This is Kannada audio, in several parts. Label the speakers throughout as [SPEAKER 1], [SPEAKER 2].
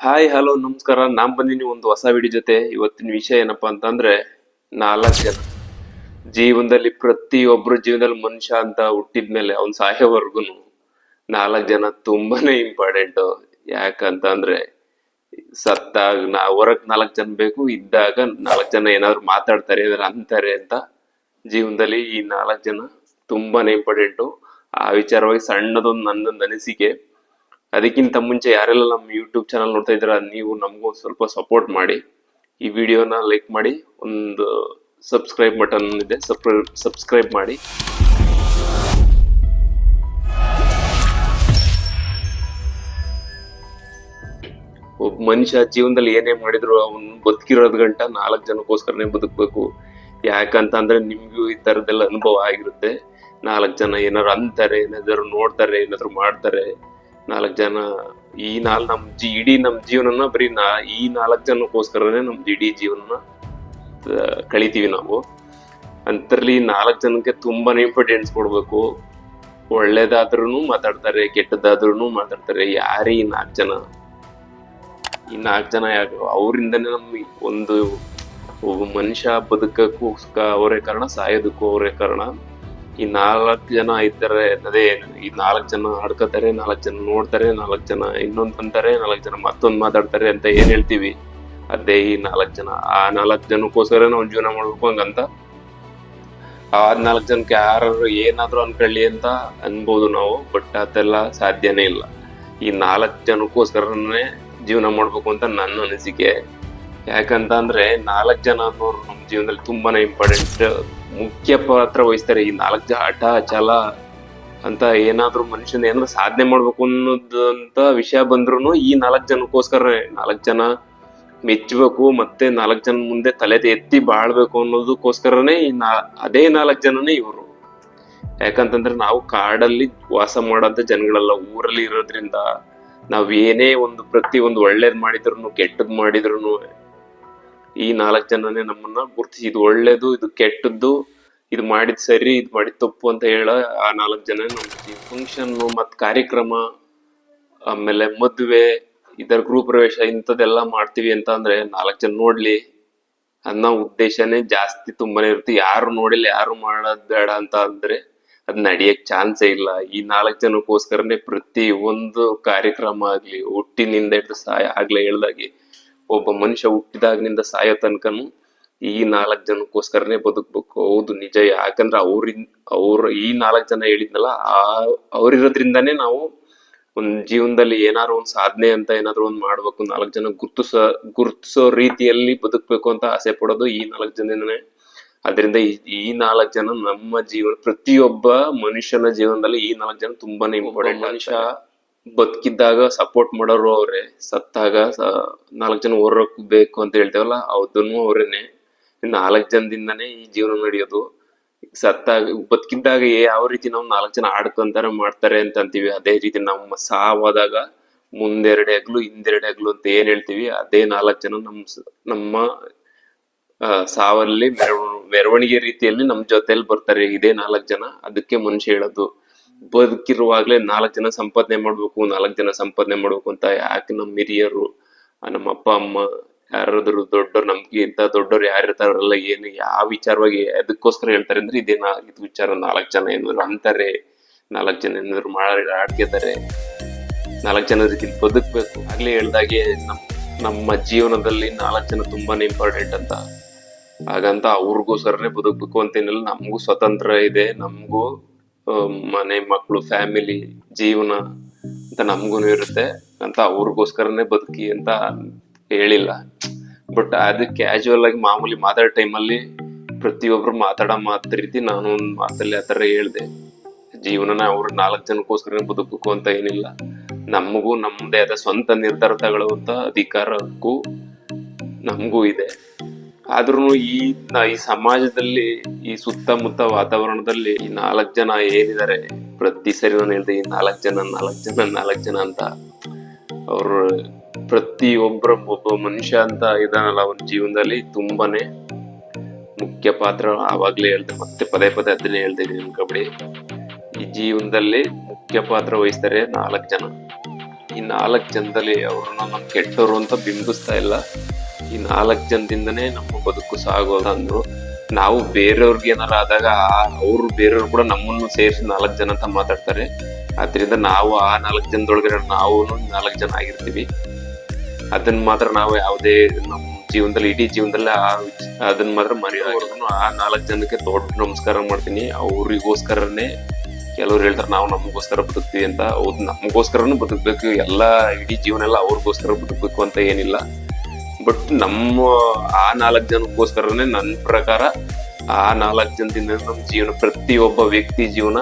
[SPEAKER 1] ಹಾಯ್ ಹಲೋ ನಮಸ್ಕಾರ. ನಾನ್ ಬಂದಿನಿ ಒಂದು ಹೊಸ ವಿಡಿಯೋ ಜೊತೆ. ಇವತ್ತಿನ ವಿಷಯ ಏನಪ್ಪಾ ಅಂತಂದ್ರೆ, ನಾಲ್ಕು ಜನ ಜೀವನದಲ್ಲಿ ಪ್ರತಿಯೊಬ್ಬರು ಜೀವನದಲ್ಲಿ ಮನುಷ್ಯ ಅಂತ ಹುಟ್ಟಿದ್ಮೇಲೆ ಅವ್ನ ಸಾಯೋವರ್ಗು ನಾಲ್ಕು ಜನ ತುಂಬಾನೇ ಇಂಪಾರ್ಟೆಂಟ್ ಯಾಕಂತಂದ್ರೆ, ಸತ್ತಾಗ ನಾ ಹೊರಗ್ ನಾಲ್ಕು ಜನ ಬೇಕು, ಇದ್ದಾಗ ನಾಲ್ಕು ಜನ ಏನಾದ್ರು ಮಾತಾಡ್ತಾರೆ ಏನಾದ್ರು ಅಂತಾರೆ ಅಂತ ಜೀವನದಲ್ಲಿ ಈ ನಾಲ್ಕು ಜನ ತುಂಬಾನೇ ಇಂಪಾರ್ಟೆಂಟು ಆ ವಿಚಾರವಾಗಿ ಸಣ್ಣದೊಂದು ನನ್ನೊಂದು ಅನಿಸಿಕೆ. ಅದಕ್ಕಿಂತ ಮುಂಚೆ ಯಾರೆಲ್ಲ ನಮ್ಮ ಯೂಟ್ಯೂಬ್ ಚಾನಲ್ ನೋಡ್ತಾ ಇದ್ದೀರಾ, ನೀವು ನಮಗೂ ಸ್ವಲ್ಪ ಸಪೋರ್ಟ್ ಮಾಡಿ. ಈ ವಿಡಿಯೋನ ಲೈಕ್ ಮಾಡಿ, ಒಂದು ಸಬ್ಸ್ಕ್ರೈಬ್ ಬಟನ್ ಇದೆ ಸಬ್ಸ್ಕ್ರೈಬ್ ಮಾಡಿ. ಒಬ್ಬ ಮನುಷ್ಯ ಜೀವನದಲ್ಲಿ ಏನೇ ಮಾಡಿದ್ರು ಅವನು ಬದುಕಿರೋದ್ ಗಂಟ ನಾಲ್ಕು ಜನಕ್ಕೋಸ್ಕರನೇ ಬದುಕಬೇಕು. ಯಾಕಂತ ಅಂದ್ರೆ ನಿಮ್ಗೂ ಈ ತರದೆಲ್ಲ ಅನುಭವ ಆಗಿರುತ್ತೆ. ನಾಲ್ಕು ಜನ ಏನಾದ್ರು ಅಂತಾರೆ, ಏನಾದ್ರು ನೋಡ್ತಾರೆ, ಏನಾದ್ರು ಮಾಡ್ತಾರೆ. ನಾಲ್ಕು ಜನ, ಈ ನಾಲ್ ನಮ್ ಜಿ, ಇಡೀ ನಮ್ ಜೀವನನ ಬರೀ ನಾ, ಈ ನಾಲ್ಕು ಜನಕ್ಕೋಸ್ಕರನೇ ನಮ್ದು ಇಡೀ ಜೀವನ ಕಳಿತೀವಿ ನಾವು. ಅಂತರ್ಲಿ ನಾಲ್ಕು ಜನಕ್ಕೆ ತುಂಬಾನೇ ಇಂಪಾರ್ಟೆನ್ಸ್ ಕೊಡ್ಬೇಕು. ಒಳ್ಳೇದಾದ್ರೂ ಮಾತಾಡ್ತಾರೆ ಕೆಟ್ಟದಾದ್ರೂ ಮಾತಾಡ್ತಾರೆ. ಯಾರೇ ಈ ನಾಲ್ಕು ಜನ, ಈ ನಾಲ್ಕು ಜನ ಯಾಕೆ ಅವರಿಂದನೇ ನಮ್ ಒಂದು ಒಬ್ಬ ಮನುಷ್ಯ ಬದುಕಕ್ಕೂ ಅವರೇ ಕಾರಣ, ಸಾಯೋದಕ್ಕೂ ಅವರೇ ಕಾರಣ. ಈ ನಾಲ್ಕು ಜನ ಇದ್ದಾರೆ ಅದೇ ಈ ನಾಲ್ಕು ಜನ ಆಡ್ಕೋತಾರೆ ನಾಲ್ಕು ಜನ ನೋಡ್ತಾರೆ, ನಾಲ್ಕು ಜನ ಇನ್ನೊಂದು ಅಂತಾರೆ ನಾಲ್ಕು ಜನ ಮತ್ತೊಂದು ಮಾತಾಡ್ತಾರೆ ಅಂತ ಏನ್ ಹೇಳ್ತೀವಿ? ಅದೇ ಈ ನಾಲ್ಕು ಜನ. ಆ ನಾಲ್ಕು ಜನಕ್ಕೋಸ್ಕರ ನಾವು ಜೀವನ ಮಾಡ್ಬೇಕು ಹಂಗಂತ. ಆ ನಾಲ್ಕು ಜನಕ್ಕೆ ಯಾರು ಏನಾದ್ರು ಅನ್ಕೊಳ್ಳಿ ಅಂತ ಅನ್ಬೋದು ನಾವು, ಬಟ್ ಅದೆಲ್ಲ ಸಾಧ್ಯನೇ ಇಲ್ಲ. ಈ ನಾಲ್ಕು ಜನಕ್ಕೋಸ್ಕರನೇ ಜೀವನ ಮಾಡ್ಬೇಕು ಅಂತ ನನ್ನ ಅನಿಸಿಕೆ. ಯಾಕಂತ ಅಂದ್ರೆ ನಾಲ್ಕು ಜನ ಅನ್ನೋರು ನಮ್ಮ ಜೀವನದಲ್ಲಿ ತುಂಬಾನೇ ಇಂಪಾರ್ಟೆಂಟ್ ಮುಖ್ಯ ಪಾತ್ರ ವಹಿಸ್ತಾರೆ. ಈ ನಾಲ್ಕು ಹಠ ಛಲ ಅಂತ ಏನಾದ್ರೂ ಮನುಷ್ಯನ ಏನಾದ್ರು ಸಾಧನೆ ಮಾಡ್ಬೇಕು ಅನ್ನೋದಂತ ವಿಷಯ ಬಂದ್ರು ಈ ನಾಲ್ಕು ಜನಕ್ಕೋಸ್ಕರ ನಾಲ್ಕು ಜನ ಮೆಚ್ಚಬೇಕು ಮತ್ತೆ ನಾಲ್ಕು ಜನ ಮುಂದೆ ತಲೆ ಎತ್ತಿ ಬಾಳ್ಬೇಕು ಅನ್ನೋದಕ್ಕೋಸ್ಕರನೇ ಈ ನಾ ಅದೇ ನಾಲ್ಕು ಜನನೇ ಇವರು. ಯಾಕಂತಂದ್ರೆ ನಾವು ಕಾಡಲ್ಲಿ ವಾಸ ಮಾಡೋಂಥ ಜನಗಳಲ್ಲ. ಊರಲ್ಲಿ ಇರೋದ್ರಿಂದ ನಾವ್ ಏನೇ ಒಂದು ಪ್ರತಿ ಒಂದು ಒಳ್ಳೇದ್ ಮಾಡಿದ್ರು ಕೆಟ್ಟದ್ ಮಾಡಿದ್ರು ಈ ನಾಲ್ಕು ಜನನೇ ನಮ್ಮನ್ನ ಗುರ್ತಿಸಿ, ಇದು ಒಳ್ಳೇದು, ಇದು ಕೆಟ್ಟದ್ದು ಇದು ಮಾಡಿದ್ ಸರಿ, ಇದು ಮಾಡಿದ ತಪ್ಪು ಅಂತ ಹೇಳ ಆ ನಾಲ್ಕು ಜನ ಫಂಕ್ಷನ್ ಮತ್ ಕಾರ್ಯಕ್ರಮ, ಆಮೇಲೆ ಮದುವೆ, ಇದರ ಗೃಹ ಪ್ರವೇಶ ಇಂಥದ್ದೆಲ್ಲ ಮಾಡ್ತೀವಿ ಅಂತ ಅಂದ್ರೆ ನಾಲ್ಕು ಜನ ನೋಡ್ಲಿ. ಅನ್ನೋ ಉದ್ದೇಶನೇ ಜಾಸ್ತಿ ತುಂಬಾನೇ ಇರುತ್ತೆ. ಯಾರು ನೋಡಿಲ್ಲ, ಯಾರು ಮಾಡೋದ್ ಬೇಡ ಅಂತ ಅಂದ್ರೆ ಅದ್ ನಡಿಯಕ್ ಚಾನ್ಸೇ ಇಲ್ಲ. ಈ ನಾಲ್ಕು ಜನಕ್ಕೋಸ್ಕರನೇ ಪ್ರತಿ ಒಂದು ಕಾರ್ಯಕ್ರಮ ಆಗ್ಲಿ, ಹುಟ್ಟಿನಿಂದ ಹಿಡಿದು ಸಾಯ ಆಗ್ಲೇ ಹೇಳ್ದಾಗೆ, ಒಬ್ಬ ಮನುಷ್ಯ ಹುಟ್ಟಿದಾಗಿನಿಂದ ಸಾಯೋ ತನಕನು ಈ ನಾಲ್ಕು ಜನಕ್ಕೋಸ್ಕರನೇ ಬದುಕ್ಬೇಕು. ಹೌದು ನಿಜ. ಯಾಕಂದ್ರೆ ಅವ್ರಿನ್ ಅವ್ರ ಈ ನಾಲ್ಕು ಜನ ಹೇಳಿದ್ನಲ್ಲ ಆ ಅವ್ರಿರೋದ್ರಿಂದಾನೇ ನಾವು ಒಂದ್ ಜೀವನದಲ್ಲಿ ಏನಾದ್ರು ಒಂದ್ ಸಾಧನೆ ಅಂತ ಏನಾದ್ರು ಒಂದ್ ಮಾಡ್ಬೇಕು. ನಾಲ್ಕು ಜನ ಗುರ್ತಿಸ ಗುರ್ತಿಸೋ ರೀತಿಯಲ್ಲಿ ಬದುಕ್ಬೇಕು ಅಂತ ಆಸೆ ಪಡೋದು ಈ ನಾಲ್ಕು ಜನನೇ. ಅದರಿಂದ ಈ ನಾಲ್ಕ್ ಜನ ನಮ್ಮ ಜೀವನ ಪ್ರತಿಯೊಬ್ಬ ಮನುಷ್ಯನ ಜೀವನದಲ್ಲಿ ಈ ನಾಲ್ಕು ಜನ ತುಂಬಾನೇ ಇಂಪಾರ್ಟೆಂಟ್ ಮನುಷ್ಯ. ಬದುಕಿದ್ದಾಗ ಸಪೋರ್ಟ್ ಮಾಡೋರು ಅವ್ರೆ. ಸತ್ತಾಗ ನಾಲ್ಕು ಜನ ಹೊರಕ್ ಬೇಕು ಅಂತ ಹೇಳ್ತೇವಲ್ಲ ಅದನ್ನು ಅವ್ರೇನೆ. ನಾಲ್ಕು ಜನದಿಂದಾನೇ ಈ ಜೀವನ ನಡೆಯೋದು. ಸತ್ತಾಗ ಬದುಕಿದ್ದಾಗ ಯಾವ ರೀತಿ ನಾವು ನಾಲ್ಕು ಜನ ಆಡ್ಕೊಂತಾರೆ, ಮಾಡ್ತಾರೆ ಅಂತ ಅಂತೀವಿ. ಅದೇ ರೀತಿ ನಮ್ಮ ಸಾವಾದಾಗ ಮುಂದೆರಡು ಹೆಗ್ಲು ಹಿಂದೆರಡು ಹೆಗ್ಲು ಅಂತ ಏನ್ ಹೇಳ್ತೀವಿ, ಅದೇ ನಾಲ್ಕು ಜನ ನಮ್ಮ ನಮ್ಮ ಸಾವಲ್ಲಿ ಮೆರವ- ಮೆರವಣಿಗೆ ರೀತಿಯಲ್ಲಿ ನಮ್ಮ ಜೊತೆಯಲ್ಲಿ ಬರ್ತಾರೆ ಇದೇ ನಾಲ್ಕು ಜನ. ಅದಕ್ಕೆ ಮನುಷ್ಯ ಹೇಳೋದು, ಬದುಕಿರುವಾಗ್ಲೇ ನಾಲ್ಕು ಜನ ಸಂಪಾದನೆ ಮಾಡ್ಬೇಕು, ನಾಲ್ಕು ಜನ ಸಂಪಾದನೆ ಮಾಡ್ಬೇಕು ಅಂತ ಯಾಕೆ ನಮ್ಮ ಹಿರಿಯರು ನಮ್ಮ ಅಪ್ಪ, ಅಮ್ಮ ಯಾರಾದ್ರು ದೊಡ್ಡವ್ರು ಇಂತ ದೊಡ್ಡವ್ರು ಯಾರು ಇರ್ತಾರಲ್ಲ, ಏನು ಯಾವ ವಿಚಾರವಾಗಿ ಅದಕ್ಕೋಸ್ಕರ ಹೇಳ್ತಾರೆ ಅಂದ್ರೆ ಇದೇ ನಾ, ಇದು ವಿಚಾರ ನಾಲ್ಕು ಜನ ಏನಾದ್ರು ಅಂತಾರೆ, ನಾಲ್ಕು ಜನ ಏನಾದ್ರು ಆಡ್ಕೊತಾರೆ ನಾಲ್ಕು ಜನ ರೀತಿ ಬದುಕಬೇಕು. ಆಗ್ಲೇ ಹೇಳ್ದಾಗೆ ನಮ್, ನಮ್ಮ ಜೀವನದಲ್ಲಿ ನಾಲ್ಕು ಜನ ತುಂಬಾನೇ ಇಂಪಾರ್ಟೆಂಟ್ ಅಂತ. ಹಾಗಂತ ಅವ್ರಿಗೋಸ್ಕರನೇ ಬದುಕಬೇಕು ಅಂತೇನಿಲ್ಲ, ನಮಗೂ ಸ್ವತಂತ್ರ ಇದೆ, ನಮಗೂ ಮನೆ ಮಕ್ಕಳು ಫ್ಯಾಮಿಲಿ, ಜೀವನ ಅಂತ ನಮಗೂ ಇರುತ್ತೆ. ಅಂತ ಅವ್ರಿಗೋಸ್ಕರನೇ ಬದುಕಿ ಅಂತ ಹೇಳಿಲ್ಲ. ಬಟ್ ಅದು ಕ್ಯಾಶುವಲ್ ಆಗಿ ಮಾಮೂಲಿ ಮಾತಾಡೋ ಟೈಮಲ್ಲಿ ಪ್ರತಿಯೊಬ್ರು ಮಾತಾಡೋ ಮಾತು ರೀತಿ ನಾನು ಒಂದು ಮಾತಲ್ಲಿ ಆ ಥರ ಹೇಳಿದೆ. ಜೀವನನ ಅವ್ರ ನಾಲ್ಕು ಜನಕ್ಕೋಸ್ಕರ ಬದುಕಬೇಕು ಅಂತ ಏನಿಲ್ಲ. ನಮಗೂ ನಮ್ಮದೇ ಆದ ಸ್ವಂತ ನಿರ್ಧಾರ ತಗೊಳ್ಳುವಂತ ಅಧಿಕಾರಕ್ಕೂ ನಮಗೂ ಇದೆ. ಆದ್ರೂ ಈ ಈ ಸಮಾಜದಲ್ಲಿ, ಈ ಸುತ್ತಮುತ್ತ ವಾತಾವರಣದಲ್ಲಿ ಈ ನಾಲ್ಕು ಜನ ಏನಿದ್ದಾರೆ ಪ್ರತಿ ಸರಿ ನಾನು ಹೇಳ್ದೆ ಈ ನಾಲ್ಕು ಜನ ನಾಲ್ಕು ಜನ ನಾಲ್ಕು ಜನ ಅಂತ ಅವ್ರು ಪ್ರತಿ ಒಬ್ಬರ ಒಬ್ಬ ಮನುಷ್ಯ ಅಂತ ಇದಾನಲ್ಲ ಅವನ ಜೀವನದಲ್ಲಿ ತುಂಬಾನೇ ಮುಖ್ಯ ಪಾತ್ರ ಆವಾಗಲೇ ಹೇಳ್ದೆ, ಮತ್ತೆ ಪದೇ ಪದೇ ಅದನ್ನೇ ಹೇಳ್ದೆ ನಿನ್ ಕಬಡ್ಡಿ. ಈ ಜೀವನದಲ್ಲಿ ಮುಖ್ಯ ಪಾತ್ರ ವಹಿಸ್ತಾರೆ ನಾಲ್ಕು ಜನ. ಈ ನಾಲ್ಕು ಜನದಲ್ಲಿ ಅವ್ರನ್ನ ನಮ್ಮ ಕೆಟ್ಟವರು ಅಂತ ಬಿಂಬಿಸ್ತಾ ಇಲ್ಲ. ಈ ನಾಲ್ಕು ಜನದಿಂದನೇ ನಮ್ಮ ಬದುಕು ಸಾಗೋದು ಅಂದ್ರು. ನಾವು ಬೇರೆಯವ್ರಿಗೆ ಏನಾರು ಆದಾಗ ಅವರು ಬೇರೆಯವ್ರು ಕೂಡ ನಮ್ಮನ್ನು ಸೇರಿಸಿ ನಾಲ್ಕು ಜನ ಅಂತ ಮಾತಾಡ್ತಾರೆ. ಆದ್ರಿಂದ ನಾವು ಆ ನಾಲ್ಕು ಜನದೊಳಗಡೆ ನಾವು ನಾಲ್ಕು ಜನ ಆಗಿರ್ತೀವಿ. ಅದನ್ನ ಮಾತ್ರ ನಾವು ಯಾವುದೇ ನಮ್ಮ ಜೀವನದಲ್ಲಿ, ಇಡೀ ಜೀವನದಲ್ಲಿ ಆ ಅದನ್ನ ಮಾತ್ರ ಮರೆಯೋವರೆಗೂ ಆ ನಾಲ್ಕು ಜನಕ್ಕೆ ದೊಡ್ಡ ನಮಸ್ಕಾರ ಮಾಡ್ತೀನಿ. ಅವ್ರಿಗೋಸ್ಕರನೇ ಕೆಲವ್ರು ಹೇಳ್ತಾರೆ, ನಾವು ನಮಗೋಸ್ಕರ ಬದುಕ್ತೀವಿ ಅಂತ. ಹೌದು, ನಮಗೋಸ್ಕರನೂ ಬದುಕಬೇಕು. ಎಲ್ಲ ಇಡೀ ಜೀವನ ಎಲ್ಲ ಅವ್ರಿಗೋಸ್ಕರ ಬದುಕಬೇಕು ಅಂತ ಏನಿಲ್ಲ. ಬಟ್ ನಮ್ಮ ಆ ನಾಲ್ಕು ಜನಕ್ಕೋಸ್ಕರನೇ ನನ್ನ ಪ್ರಕಾರ ಆ ನಾಲ್ಕು ಜನದಿಂದ ನಮ್ಮ ಜೀವನ, ಪ್ರತಿಯೊಬ್ಬ ವ್ಯಕ್ತಿ ಜೀವನ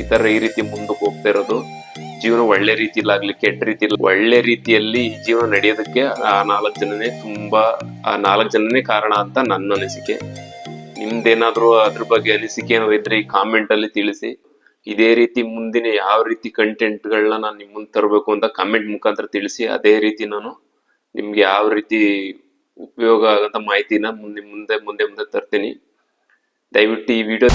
[SPEAKER 1] ಈ ತರ ಈ ರೀತಿ ಮುಂದಕ್ಕೆ ಹೋಗ್ತಾ ಇರೋದು. ಜೀವನ ಒಳ್ಳೆ ರೀತಿಯಲ್ಲಿ ಆಗ್ಲಿ, ಕೆಟ್ಟ ರೀತಿಯಲ್ಲಿ ಒಳ್ಳೆ ರೀತಿಯಲ್ಲಿ ಈ ಜೀವನ ನಡೆಯೋದಕ್ಕೆ ಆ ನಾಲ್ಕು ಜನನೇ ತುಂಬಾ, ಆ ನಾಲ್ಕು ಜನನೇ ಕಾರಣ ಅಂತ ನನ್ನ ಅನಿಸಿಕೆ. ನಿಮ್ದೇನಾದ್ರೂ ಅದ್ರ ಬಗ್ಗೆ ಅನಿಸಿಕೆ ಏನೋ ಇದ್ರೆ ಈ ಕಾಮೆಂಟ್ ಅಲ್ಲಿ ತಿಳಿಸಿ. ಇದೇ ರೀತಿ ಮುಂದಿನ ಯಾವ ರೀತಿ ಕಂಟೆಂಟ್ಗಳನ್ನ ನಾನು ನಿಮ್ ಮುಂದೆ ತರಬೇಕು ಅಂತ ಕಾಮೆಂಟ್ ಮುಖಾಂತರ ತಿಳಿಸಿ. ಅದೇ ರೀತಿ ನಾನು ನಿಮ್ಗೆ ಯಾವ ರೀತಿ ಉಪಯೋಗ ಆಗಂತ ಮಾಹಿತಿನ ಮುಂದೆ ಮುಂದೆ ಮುಂದೆ ಮುಂದೆ ತರ್ತೀನಿ. ದಯವಿಟ್ಟು ಈ ವಿಡಿಯೋ